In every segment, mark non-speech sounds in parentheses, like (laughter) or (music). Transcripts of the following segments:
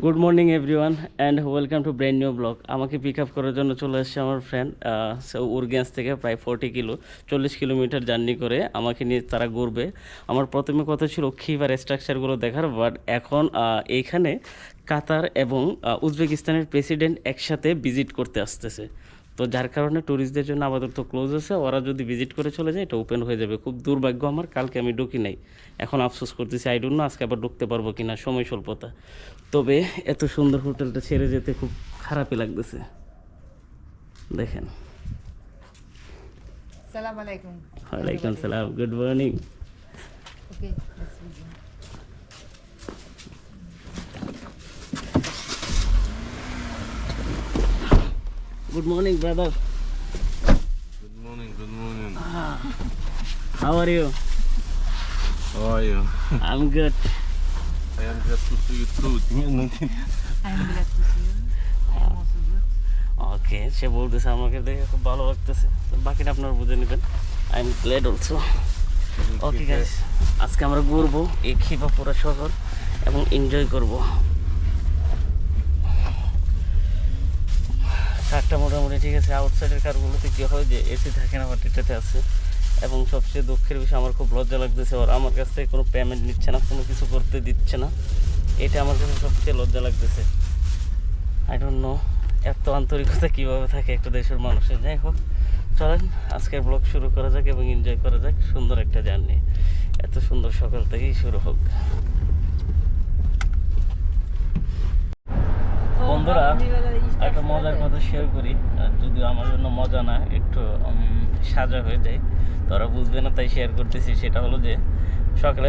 Good morning everyone and welcome to brand new blog আমাকে pick up করার জন্য চলে এসেছে আমার ফ্রেন্ড উরগ্যাঞ্জ থেকে প্রায় ফোর্টি কিলো, চল্লিশ কিলোমিটার জার্নি করে আমাকে নিয়ে তারা ঘুরবে। আমার প্রথমে কথা ছিল খিবার স্ট্রাকচারগুলো দেখার বাট এখন এইখানে কাতার এবং উজবেকিস্তানের প্রেসিডেন্ট একসাথে ভিজিট করতে আসতেছে। তো যার কারণে ট্যুরিস্টদের জন্য আপাতত ক্লোজ আছে। ওরা যদি ভিজিট করে চলে যায় এটা ওপেন হয়ে যাবে। খুব দুর্ভাগ্য আমার কালকে আমি ঢুকি নাই। এখন আফসোস করতেছি আই ডোন্ট নো আজকে আবার ঢুকতে পারব কি না সময় স্বল্পতা। তবে এত সুন্দর হোটেলটা ছেড়ে যেতে খুব খারাপই লাগতেছে। দেখেন। Salam alaikum. ওয়ালাইকুম সালাম good morning Okay, good morning brother Good morning, good morning. How are you How are you? I am (laughs) I am glad to see you too. (laughs) I'm glad to see you. I am also good. Okay সে বলতেছে আমাকে দেখে খুব ভালো লাগতেছে তো বাকিটা আপনারা বুঝে নেবেন I am glad also okay guys আজকে আমরা ঘুরবো এই খিপাপুরা শহর এবং এনজয় করব কারটা মোটামুটি ঠিক আছে আউটসাইডের কারগুলোতে কী হয় যে এসি থাকে না বাট এটাতে আছে। এবং সবচেয়ে দুঃখের বিষয়, আমার খুব লজ্জা লাগতেছে, ওরা আমার কাছ থেকে কোনো পেমেন্ট নিচ্ছে না, কোনো কিছু করতে দিচ্ছে না। এটা আমার কাছে সবচেয়ে লজ্জা লাগতেছে। আই ডোন্ট নো এত আন্তরিকতা কীভাবে থাকে একটা দেশের মানুষের। যাই হোক, চলেন, আজকের ব্লগ শুরু করা যাক এবং এনজয় করা যাক সুন্দর একটা জার্নি এত সুন্দর সকাল থেকেই শুরু হোক। বন্ধুরা, একটা মজার কথা শেয়ার করি যদিও আমার জন্য মজা না, একটু সাজা হয়ে যায় তারা বুঝবে না, তাই শেয়ার করতেছি। সেটা হলো যে, সকালে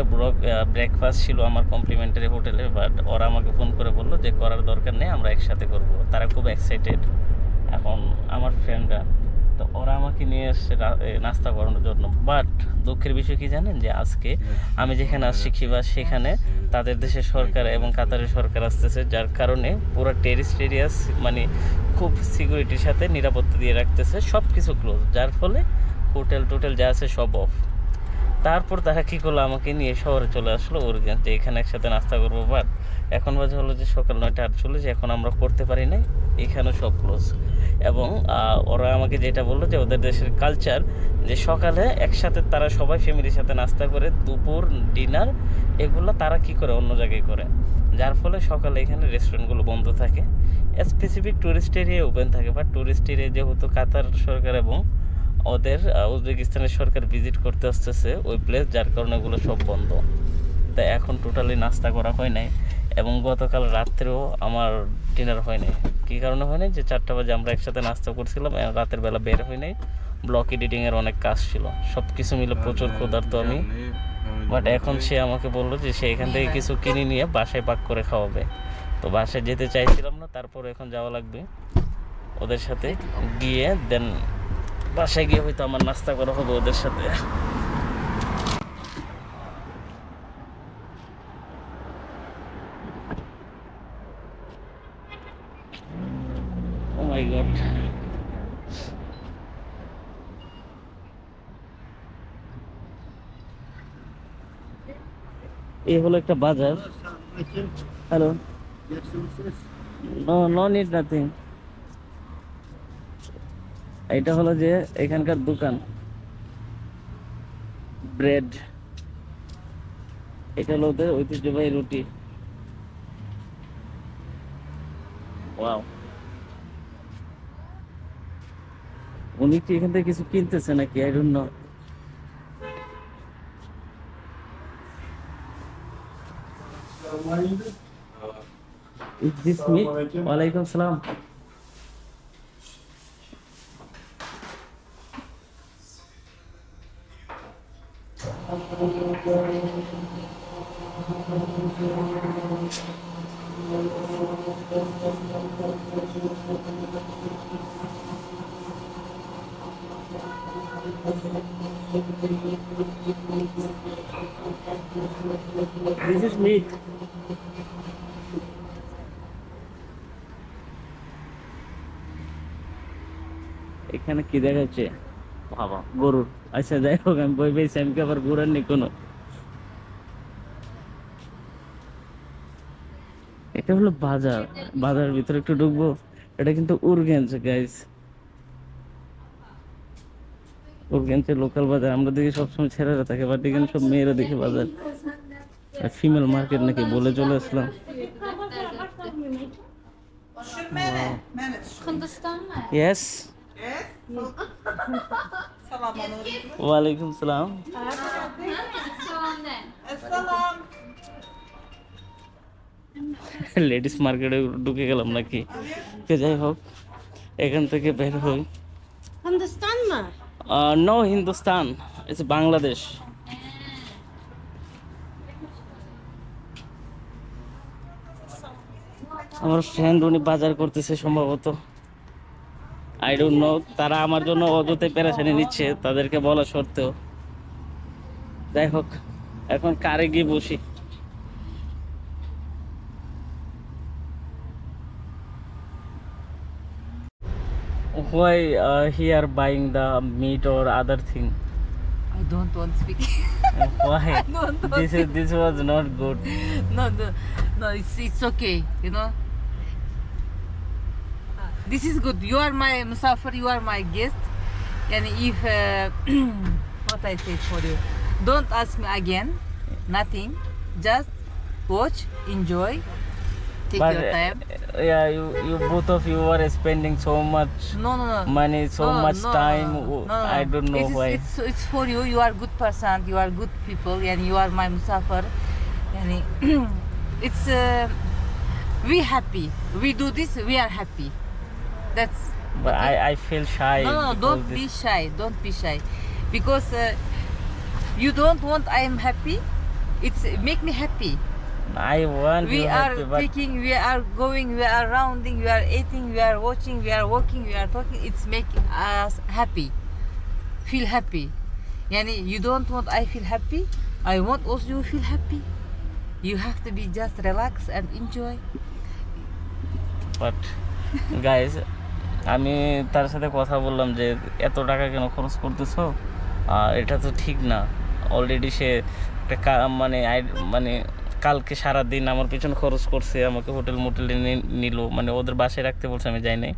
ব্রেকফাস্ট ছিল আমার কমপ্লিমেন্টারি হোটেলে বাট ওরা আমাকে ফোন করে বলল যে, করার দরকার নেই, আমরা একসাথে করব। তারা খুব এক্সাইটেড এখন আমার ফ্রেন্ডরা তো ওরা আমাকে নিয়ে এসছে নাস্তা করানোর জন্য। বাট দুঃখের বিষয় কি জানেন? যে আজকে আমি যেখানে আসছি কিবা সেখানে তাদের দেশের সরকার এবং কাতারের সরকার আসতেছে, যার কারণে পুরো টেরিস্ট এরিয়াস মানে খুব সিকিউরিটির সাথে নিরাপত্তা দিয়ে রাখতেছে সব কিছু ক্লোজ যার ফলে হোটেল টোটেল যা আছে সব অফ তারপর তারা কী করল? আমাকে নিয়ে শহরে চলে আসলো। ওরগেন যে এখানে একসাথে নাস্তা করব, বাট এখন বাজে হলো যে, সকাল নয়টা আট আটচল্লিশ, এখন আমরা করতে পারি নাই। এখানে সব ক্লোজ এবং ওরা আমাকে যেটা বলল যে, ওদের দেশের কালচার যে, সকালে একসাথে তারা সবাই ফ্যামিলির সাথে নাস্তা করে, দুপুর ডিনার এগুলো তারা কি করে? অন্য জায়গায় করে। যার ফলে সকালে এখানে রেস্টুরেন্টগুলো বন্ধ থাকে। স্পেসিফিক টুরিস্ট এরিয়া ওপেন থাকে বাট টুরিস্ট এরিয়া যেহেতু কাতার সরকার এবং ওদের উজবেকিস্তানের সরকার ভিজিট করতে আসতেছে ওই প্লেস যার কারণে এগুলো সব বন্ধ। তাই এখন টোটালি নাস্তা করা হয় নাই এবং গতকাল রাত্রেও আমার ডিনার হয় নাই। কী কারণে হয় নাই? যে চারটা বাজে আমরা একসাথে নাস্তা করছিলাম রাতের বেলা বের হয় নাই। ব্লক এডিটিংয়ের অনেক কাজ ছিল। সব কিছু মিলে প্রচুর ক্ষুধার্ত আমি বাট এখন সে আমাকে বলল যে সে এখান থেকে কিছু কিনে নিয়ে বাসায় পাক করে খাওয়াবে। তো বাসায় যেতে চাইছিলাম না তারপর এখন যাওয়া লাগবে। ওদের সাথে গিয়ে দেন বাসায় গিয়ে হয়তো আমার নাস্তা করা হবে ওদের সাথে। গড এই হলো একটা বাজার। হ্যালো নো নিড নাথিং এটা হলো যে এখানকার দোকান। ব্রেড। এটা হলো ওদের ঐতিহ্যবাহী রুটি। ওয়াও। উনি কি এখান থেকে কিছু কিনতেছে নাকি? I don't know? Walaikum salam. This is meat. এখানে কি দেখা যাচ্ছে বাবা গরুর আচ্ছা যাই হোক আমি বই পেয়েছি আমি আবার গরুর কোনো? এটা হলো বাজার। বাজারের ভিতরে একটু ঢুকবো। এটা কিন্তু উর্গেঞ্জ গাইস উর্গেঞ্জের লোকাল বাজার। আমরা দেখি সবসময় ছেলেরা থাকে বাট এখানে সব মেয়েরা দেখে বাজার। ফিমেল মার্কেট নাকি বলে চলে আসলাম। Hindistan mı? ওয়ালাইকুম সালাম লেডিস মার্কেটে ঢুকে গেলাম নাকি? তো যাই হোক এখান থেকে বের হই। Hindistan mı? No Hindustan. It's Bangladesh আমার ফ্রেন্ড উনি বাজার করতেছে সম্ভবত। আই ডোন্ট নো তারা আমার জন্য অযথে পেরেশানি নিচ্ছে তাদেরকে বলা সত্ত্বেও। যাই হোক এখন কারে গিয়ে বসি? Why he are buying the meat or other thing I don't want speak why this is this was not good no no no it's it's okay you know This is good. You are my musafir. You are my guest. And if uh, (clears throat) what I say for you, don't ask me again. Nothing. Just watch, enjoy, take but your time. uh, yeah you you both of you are spending so much No, no, no. money so No, much no, time no, no, i don't know it's, why It's, it's for you. You are good person. You are good people, and you are my musafir. And (clears throat) it's uh, we happy. We do this. We are happy. That's. But. I, I feel shy. No, no, don't be shy. Don't be shy, because uh, you don't want I am happy. It's make me happy. I want. We are happy, taking. We are going. We are rounding. We are eating. We are watching. We are walking. We are talking. It's making us happy. Feel happy. Yani you don't want I feel happy. I want also you feel happy. You have to be just relax and enjoy. But guys, আমি তার সাথে কথা বললাম যে, এত টাকা কেন খরচ করতেছো? আর এটা তো ঠিক না। অলরেডি সে একটা মানে মানে কালকে সারা দিন আমার পিছনে খরচ করছে, আমাকে হোটেল মোটেলে নিল। মানে ওদের বাসায় রাখতে বলছে, আমি যাই নাই।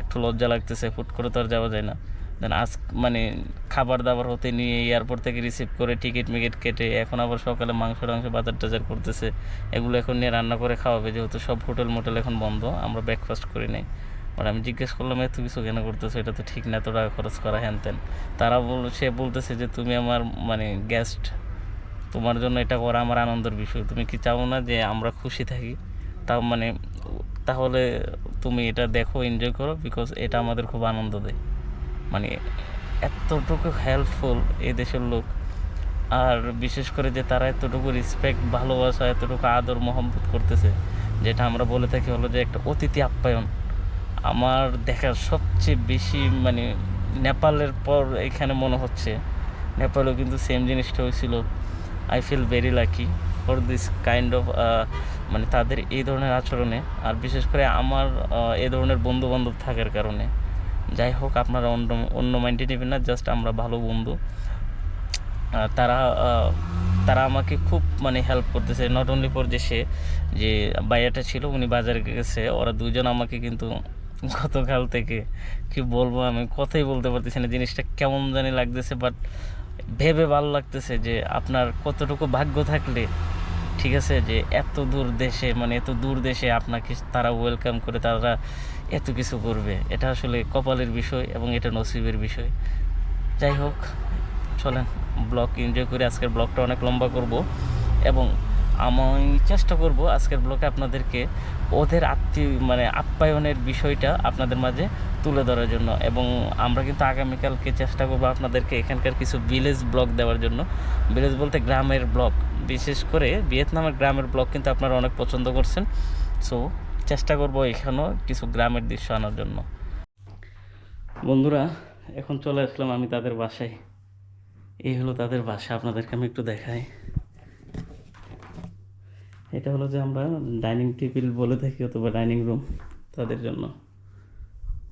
একটু লজ্জা লাগতেছে ফুট করে তো আর যাওয়া যায় না। দেন আজ মানে খাবার দাবার হতে নিয়ে এয়ারপোর্ট থেকে রিসিভ করে টিকিট মিকিট কেটে এখন আবার সকালে মাংস, টাংস, বাজার টাজার করতেছে। এগুলো এখন নিয়ে রান্না করে খাওয়াবে, যেহেতু সব হোটেল মোটেল এখন বন্ধ, আমরা ব্রেকফাস্ট করি নাই। আর আমি জিজ্ঞেস করলাম এত কিছু কেন করতেছো এটা তো ঠিক না, এত টাকা খরচ করা হ্যান ত্যান। তারা বল সে বলতেছে যে, তুমি আমার মানে গেস্ট তোমার জন্য এটা করা আমার আনন্দের বিষয়। তুমি কি চাও না যে আমরা খুশি থাকি? তাও মানে তাহলে তুমি এটা দেখো এনজয় করো বিকজ এটা আমাদের খুব আনন্দ দেয়। মানে এতটুকু হেল্পফুল এই দেশের লোক। আর বিশেষ করে যে তারা এতটুকু রেসপেক্ট ভালোবাসা, এতটুকু আদর, মহব্বত করতেছে, যেটা আমরা বলে থাকি হলো যে একটা অতিথি আপ্যায়ন। আমার দেখার সবচেয়ে বেশি মানে নেপালের পর এখানে মনে হচ্ছে। নেপালেও কিন্তু সেম জিনিসটা হয়েছিল। I feel very lucky for this kind of মানে তাদের এই ধরনের আচরণে। আর বিশেষ করে আমার এই ধরনের বন্ধু বান্ধব থাকার কারণে। যাই হোক, আপনারা অন্য অন্য মাইন্ডে নেবেন না জাস্ট আমরা ভালো বন্ধু। তারা তারা আমাকে খুব মানে হেল্প করতেছে। নট অনলি ফর যে সে, যে বাইয়াটা ছিল, উনি বাজারে গেছে। ওরা দুজন আমাকে কিন্তু গতকাল থেকে। কি বলব আমি? কথাই বলতে পারতেছি না। জিনিসটা কেমন জানি লাগতেছে বাট ভেবে ভালো লাগতেছে যে আপনার কতটুকু ভাগ্য থাকলে, ঠিক আছে, যে এত দূর দেশে মানে এত দূর দেশে আপনাকে তারা ওয়েলকাম করে, তারা এত কিছু করবে। এটা আসলে কপালের বিষয় এবং এটা নসিবের বিষয়। যাই হোক, চলেন ব্লগ এনজয় করে আজকের ব্লগটা অনেক লম্বা করব এবং আমি চেষ্টা করব আজকের ব্লগে আপনাদেরকে ওদের আত্মীয় মানে আপ্যায়নের বিষয়টা আপনাদের মাঝে তুলে ধরার জন্য এবং আমরা কিন্তু আগামীকালকে চেষ্টা করব আপনাদেরকে এখানকার কিছু ভিলেজ ব্লগ দেওয়ার জন্য। ভিলেজ বলতে গ্রামের ব্লগ বিশেষ করে ভিয়েতনামের গ্রামের ব্লগ কিন্তু আপনারা অনেক পছন্দ করছেন। সো চেষ্টা করব এখানেও কিছু গ্রামের দৃশ্য আনার জন্য। বন্ধুরা, এখন চলে আসলাম আমি তাদের বাসায়। এই হলো তাদের বাসা, আপনাদেরকে আমি একটু দেখাই। এটা হলো যে আমরা ডাইনিং টেবিল বলে থাকি অথবা ডাইনিং রুম তাদের জন্য।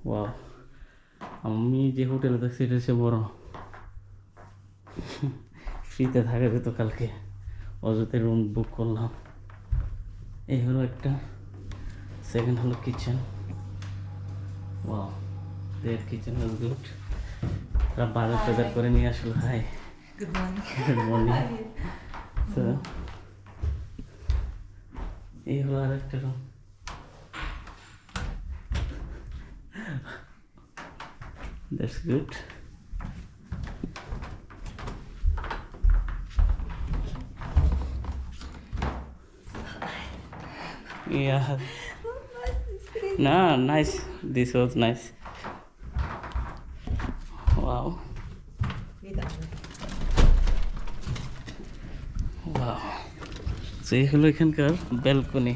ওয়াও। আমি যে হোটেলে থাকছি এটা হচ্ছে বড়। ফ্রিতে থাকা যেত কালকে। অযথা রুম বুক করলাম। এই হলো একটা। সেকেন্ড হলো kitchen. Wow. There kitchen was good তারা বাজার টাজার করে নিয়ে আসলো। Hi. Good morning. Good morning এই হলো আর একটা room that's good Yeah. No, nice. This was nice. So এই হলো এখানকার ব্যালকনি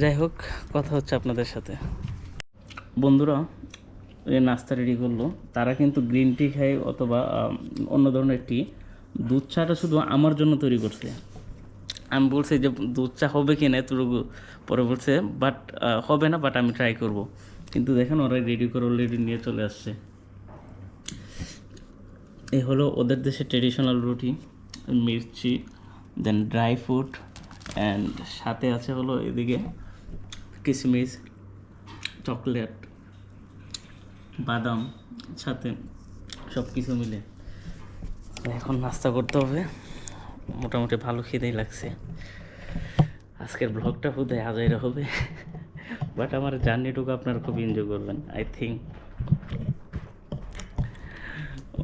যাই হোক কথা হচ্ছে আপনাদের সাথে। বন্ধুরা নাস্তা রেডি করল, তারা কিন্তু গ্রিন টি খায় অথবা অন্য ধরনের টি দুধ চাটা শুধু আমার জন্য তৈরি করছে। আমি বলছি যে, দুধ চা হবে কি না এতটুকু পরে বলছে বাট হবে না বাট আমি ট্রাই করব। কিন্তু দেখেন ওরা রেডি করে অলরেডি নিয়ে চলে আসছে। এই হলো ওদের দেশে ট্রেডিশনাল রুটি, মির্চি দেন ড্রাই ফ্রুট অ্যান্ড সাথে আছে হলো এদিকে কিশমিশ চকলেট বাদাম, সাথে সব কিছু মিলে। এখন নাস্তা করতে হবে। মোটামুটি ভালো খিদেই লাগছে। আজকের ব্লগটা বোধহয় আজাইরা হবে। বাট আমার জার্নিটুকু আপনারা খুব এনজয় করবেন আই থিঙ্ক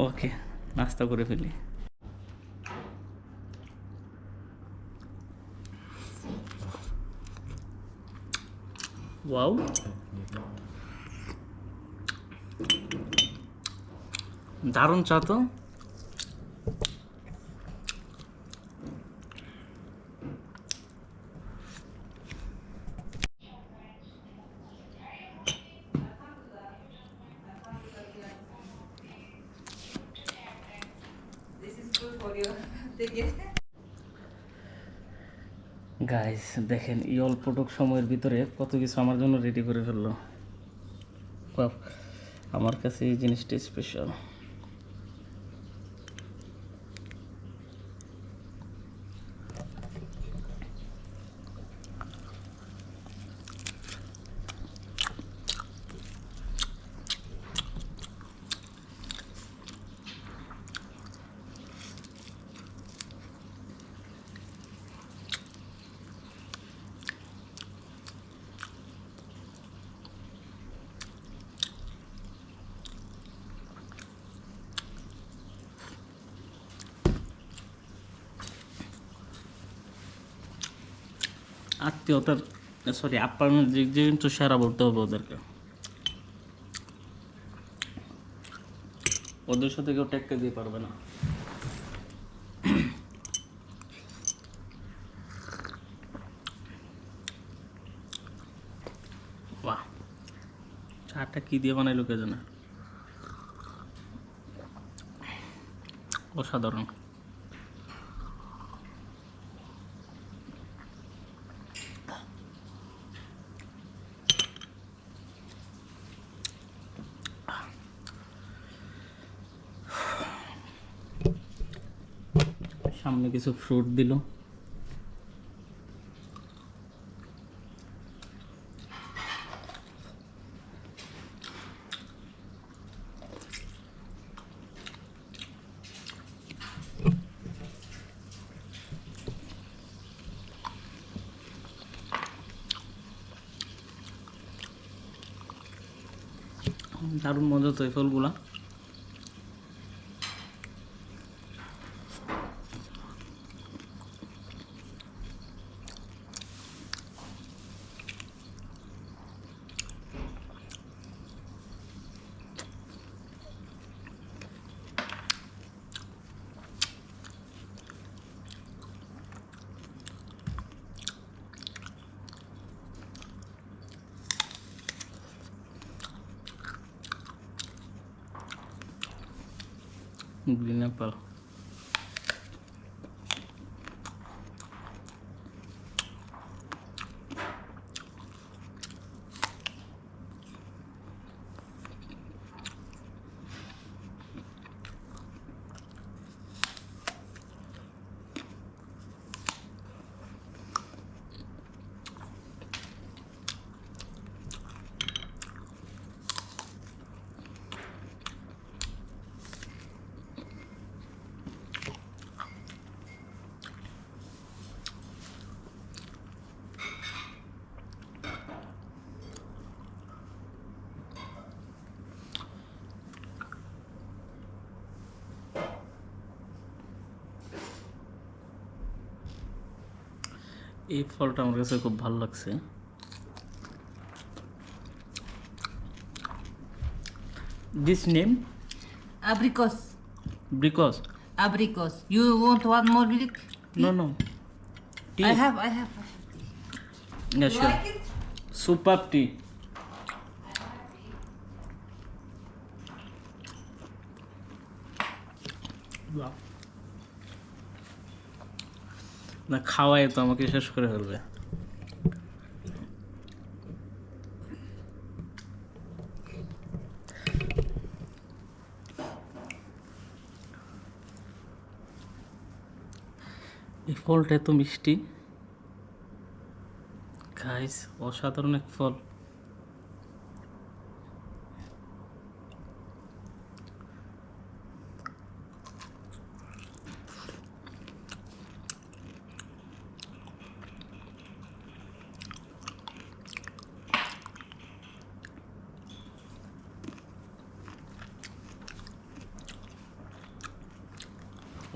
ওকে নাস্তা করে ফেলি। ওয়াও দারুণ চা তো. গাইস দেখেন, এই অল্পটুক সময়ের ভিতরে কত কিছু আমার জন্য রেডি করে ফেলল আমার কাছে এই জিনিসটা স্পেশাল আত্মীয়তার সরি আপ্যায়নের দিক দিয়ে কিন্তু সেরা বলতে হবে ওদেরকে। ওদের সাথে কেউ টেক্কা দিয়ে পারবে না। বাহ। চাটা কি দিয়ে বানাইলো কে জানে? অসাধারণ। কিছু ফ্রুট দিল। দারুণ মজা তো এই ফলগুলা। গ্রিন অ্যাপেল এই ফলটা আমার কাছে খুব ভালো লাগছে this name Abricos. Because Abricos. You want one more milk? No no I have, I have. Yeah, You sure. like it? Super tea. না, খাওয়াই তো, আমাকে শেষ করে ফেলবে। এই ফলটা এত মিষ্টি। খাইস অসাধারণ এক ফল।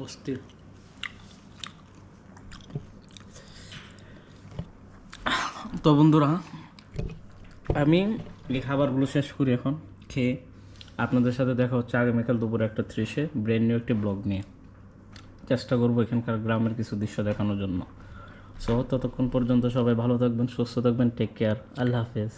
অস্থির। তো বন্ধুরা, আমি এই খাবারগুলো শেষ করি এখন, খেয়ে আপনাদের সাথে দেখা হচ্ছে আগামীকাল দুপুরে একটা ত্রিশে ব্রেন নিউ একটি ব্লগ নিয়ে। চেষ্টা করব এখানকার গ্রামের কিছু দৃশ্য দেখানোর জন্য। সো ততক্ষণ পর্যন্ত সবাই ভালো থাকবেন, সুস্থ থাকবেন টেক কেয়ার আল্লাহ হাফেজ।